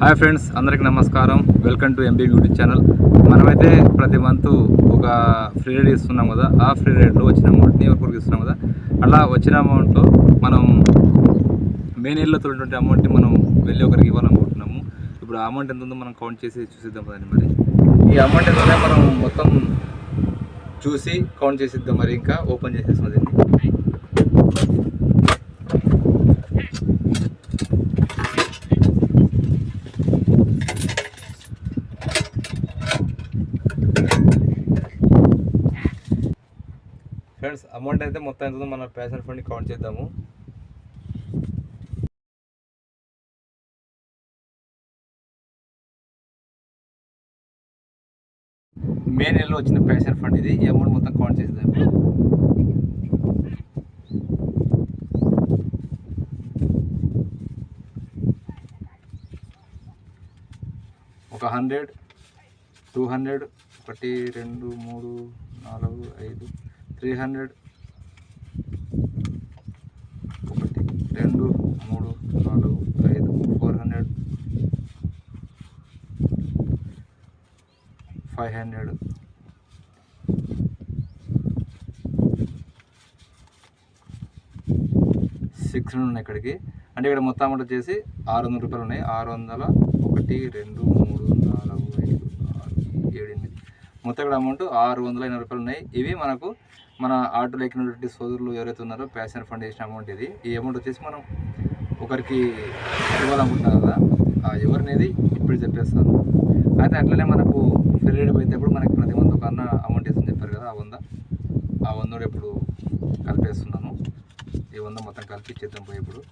Hi friends అందరికి నమస్కారం. Welcome to MB YouTube channel మనమైతే ప్రతి మంత్ ఒక ఫ్రీ రేట్ ఇస్తున్నాం కదా. ఆ ఫ్రీ రేట్లో వచ్చిన అమౌంట్ని ఒకరికి ఇస్తున్నాం కదా. అలా వచ్చిన అమౌంట్లో మనం మెయిన్ ఇయర్లో తోడినటువంటి అమౌంట్ని మనం వెళ్ళి ఒకరికి ఇవ్వాలనుకుంటున్నాము. ఇప్పుడు ఆ అమౌంట్ ఎంత ఉందో మనం కౌంట్ చేసి చూసిద్దాం కదండి మరి. ఈ అమౌంట్ ఎంత మనం మొత్తం చూసి కౌంట్ చేసిద్దాం మరి ఇంకా ఓపెన్ చేసేస్తాం ఫ్రెండ్స్ అమౌంట్ అయితే మొత్తం ఎంత ఉందో మన ప్యాషన్ ఫండ్ కౌంట్ చేద్దాము. మే నెలలో వచ్చిన ప్యాషన్ ఫండ్ ఇది. ఈ అమౌంట్ మొత్తం కౌంట్ చేద్దాము ఒక హండ్రెడ్ టూ హండ్రెడ్ ఒకటి రెండు మూడు నాలుగు ఐదు త్రీ హండ్రెడ్. ఒకటి రెండు మూడు నాలుగు ఐదు four hundred. Five hundred. Six hundred ఉన్నాయి ఇక్కడికి. అంటే ఇక్కడ మొత్తం అమౌంట్ వచ్చేసి ఆరు వందల రూపాయలు ఉన్నాయి. ఆరు వందల ఒకటి రెండు మూడు నాలుగు ఐదు ఆరు ఏడు ఎనిమిది. మొత్తం ఇక్కడ అమౌంట్ ఆరు వందల ఎనభై రూపాయలు ఉన్నాయి ఇవి మనకు మన ఆటోలో ఎక్కినటువంటి సోదరులు ఎవరైతే ఉన్నారో ప్యాషన్ ఫండ్ చేసిన అమౌంట్ ఇది. ఈ అమౌంట్ వచ్చేసి మనం ఒకరికి ఇవ్వాలనుకుంటున్నాం కదా ఆ ఎవరినేది ఇప్పుడు చెప్పేస్తాను. అయితే అట్లనే మనకు ఫెరీడ్ పోయేటప్పుడు మనకి ప్రతి మంది ఒక అన్న అమౌంట్ వేస్తుందని చెప్పారు కదా ఆ వంద. ఆ వందోడు ఇప్పుడు కలిపేస్తున్నాను. ఈ వంద మొత్తం కలిపి ఇచ్చేద్దాం పోయి ఇప్పుడు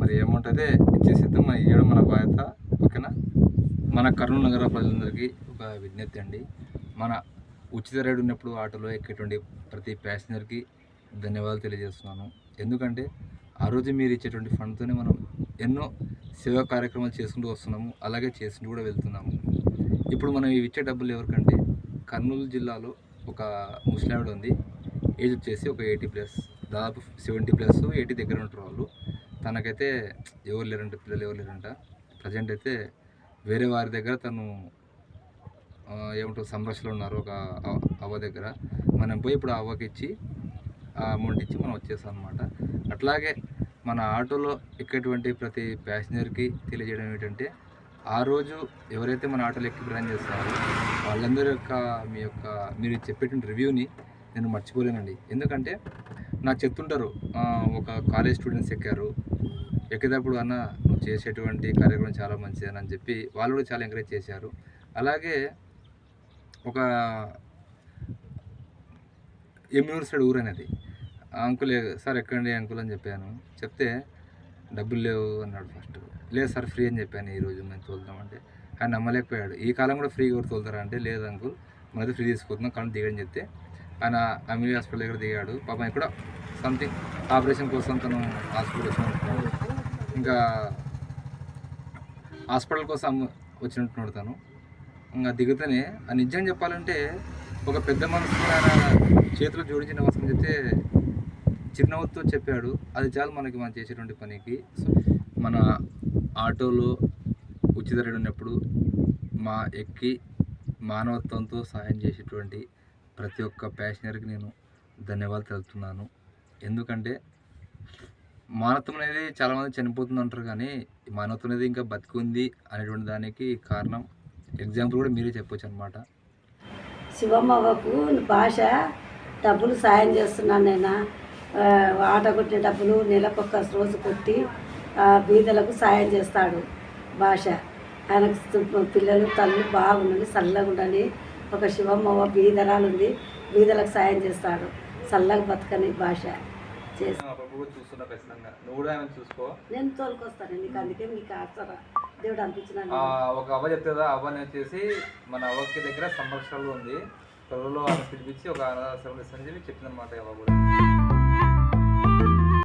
మరి అమౌంట్ అయితే ఇచ్చేసేద్దాం మన ఇవ్వడం మన బాధ్యత ఓకేనా? మన కర్నూలు నగర ప్రజలందరికీ ఒక విజ్ఞప్తి అండి. మన ఉచిత రైడ్ ఉన్నప్పుడు ఆటోలో ఎక్కేటువంటి ప్రతి ప్యాసింజర్కి ధన్యవాదాలు తెలియజేస్తున్నాను. ఎందుకంటే ఆ రోజు మీరు ఇచ్చేటువంటి ఫండ్తోనే మనం ఎన్నో సేవా కార్యక్రమాలు చేసుకుంటూ వస్తున్నాము. అలాగే చేసుకుంటూ కూడా వెళ్తున్నాము. ఇప్పుడు మనం ఇవి ఇచ్చే డబ్బులు ఎవరికంటే కర్నూలు జిల్లాలో ఒక ముస్లావిడ ఉంది. ఏజ్ వచ్చేసి ఒక ఎయిటీ ప్లస్. దాదాపు సెవెంటీ ప్లస్ ఎయిటీ దగ్గర ఉంటారు వాళ్ళు. తనకైతే ఎవరు లేరంట పిల్లలు ఎవరు లేరంట. ప్రజెంట్ అయితే వేరే వారి దగ్గర తను ఏమంటారు సంరక్షణలో ఉన్నారు ఒక అవ్వ దగ్గర. మనం పోయి ఇప్పుడు ఆ అవ్వకి ఇచ్చి ఆ అమౌంట్ ఇచ్చి మనం వచ్చేస్తాం అనమాట అట్లాగే మన ఆటోలో ఎక్కేటువంటి ప్రతి ప్యాసింజర్కి తెలియజేయడం ఏంటంటే ఆ రోజు ఎవరైతే మన ఆటోలో ఎక్కి ప్రయాణం చేస్తారో వాళ్ళందరి యొక్క మీ యొక్క మీరు చెప్పేటువంటి రివ్యూని నేను మర్చిపోలేనండి. ఎందుకంటే నాకు చెప్తుంటారు ఒక కాలేజ్ స్టూడెంట్స్ ఎక్కారు. ఎక్కేటప్పుడు అన్న నువ్వు చేసేటువంటి కార్యక్రమం చాలా మంచిది అని చెప్పి వాళ్ళు కూడా చాలా ఎంకరేజ్ చేశారు. అలాగే ఒక ఎమ్యూర్ సైడ్ ఊరు అనేది. అంకుల్ సార్ ఎక్కండి అంకుల్ అని చెప్పాను. చెప్తే డబ్బులు లేవు అన్నాడు ఫస్ట్ లేదు సార్ ఫ్రీ అని చెప్పాను ఈరోజు మేము తోలుతామంటే ఆయన నమ్మలేకపోయాడు. ఈ కాలం కూడా ఫ్రీగా కూడా తోలుతారా అంటే లేదు అంకుల్ మనది ఫ్రీ తీసుకుంటున్నాం కానీ దిగని చెప్తే ఆయన అమీలి హాస్పిటల్ దగ్గర దిగాడు. పాపం ఇక్కడ సంథింగ్ ఆపరేషన్ కోసం తను హాస్పిటల్ వచ్చినట్టున్నాడు. ఇంకా హాస్పిటల్ కోసం వచ్చినట్టున్నాడు తను. ఇంకా దిగితేనే ఆ నిజం చెప్పాలంటే ఒక పెద్ద మనసు ఆయన చేతులు జోడించి నమస్కారం చెప్తే చిరునవ్వుతో చెప్పాడు. అది చాలు మనకి మనం చేసేటువంటి పనికి. సో మన ఆటోలో ఉచిత రేటు ఉన్నప్పుడు మా ఎక్కి మానవత్వంతో సహాయం చేసేటువంటి ప్రతి ఒక్క ప్యాసింజర్కి నేను ధన్యవాదాలు తెలుపుతున్నాను. ఎందుకంటే మానవత్వం అనేది చాలామంది చనిపోతుంది అంటారు కానీ మానవత్వం అనేది ఇంకా బతికుంది అనేటువంటి దానికి కారణం ఎగ్జాంపుల్ కూడా మీరే చెప్పొచ్చు అనమాట శివమ్మకు భాష డబ్బులు సాయం చేస్తున్నాను నేను. ఆట కొట్టిన డబ్బులు నెలకొక రోజు కొట్టి బీదలకు సాయం చేస్తాడు భాష. ఆయనకు పిల్లలు తల్లు బాగుండని చల్లగా ఉండని ఒక శివమ్మవ్వ బీదరాలు ఉంది బీదలకు సాయం చేస్తాడు. చల్లగా బతకని భాష చేసి చూస్తున్నా ఖచ్చితంగా. నువ్వు కూడా చూసుకో. నేను తోలుకొస్తాను నీకు అందుకే నీకు ఆసరా దేవుడు అనిపించిన ఆ, ఒక అవ్వ చెప్తే కదా అవ్వని వచ్చేసి మన అవ్వకి దగ్గర సంరక్షణలో ఉంది. త్వరలో ఆమె పిలిపించి ఒక అనాథాశ్రమం ఇస్తానని చెప్పి చెప్పిందనమాట అవ్వ కూడా.